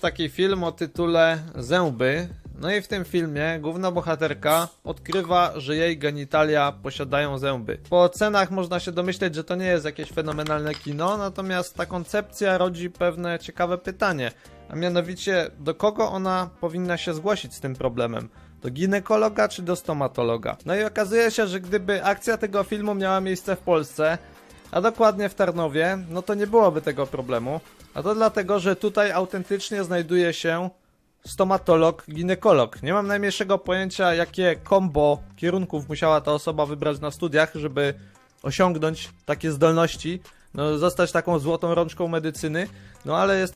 taki film o tytule Zęby. No i w tym filmie główna bohaterka odkrywa, że jej genitalia posiadają zęby. Po ocenach można się domyśleć, że to nie jest jakieś fenomenalne kino, natomiast ta koncepcja rodzi pewne ciekawe pytanie. A mianowicie, do kogo ona powinna się zgłosić z tym problemem? Do ginekologa czy do stomatologa? No i okazuje się, że gdyby akcja tego filmu miała miejsce w Polsce, a dokładnie w Tarnowie, no to nie byłoby tego problemu. A to dlatego, że tutaj autentycznie znajduje się stomatolog, ginekolog. Nie mam najmniejszego pojęcia, jakie kombo kierunków musiała ta osoba wybrać na studiach, żeby osiągnąć takie zdolności, no zostać taką złotą rączką medycyny, no ale jest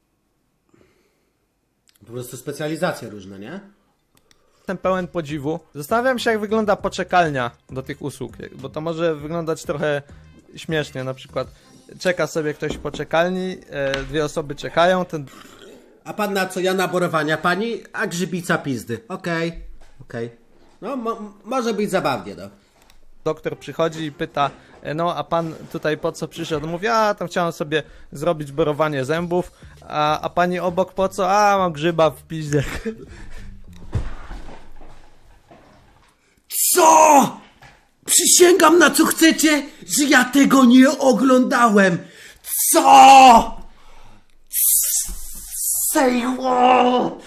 Po prostu specjalizacje różne, nie? Jestem pełen podziwu. Zastanawiam się, jak wygląda poczekalnia do tych usług, bo to może wyglądać trochę śmiesznie. Na przykład czeka sobie ktoś w poczekalni, e, dwie osoby czekają, ten A pan na co? Ja na borowania pani, a grzybica pizdy. Okej, okej. No, mo- może być zabawnie, no. doktor przychodzi i pyta, e, no a pan tutaj po co przyszedł? Mówi, a tam chciałem sobie zrobić borowanie zębów, a, a pani obok po co? A, mam grzyba w piździe. Co? Przysięgam na co chcecie, że ja tego nie oglądałem. Co? Say what?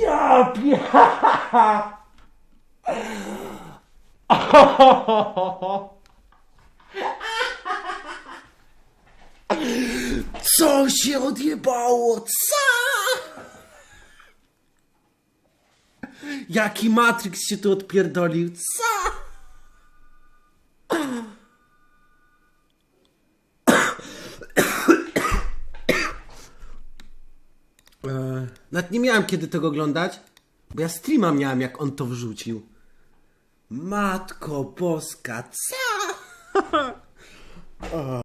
Ja pie... Co się odjebało? Co? Jaki Matrix się tu odpierdolił? Co? Eee, Nawet nie miałem kiedy tego oglądać, bo ja streama miałem jak on to wrzucił. Matko boska, co?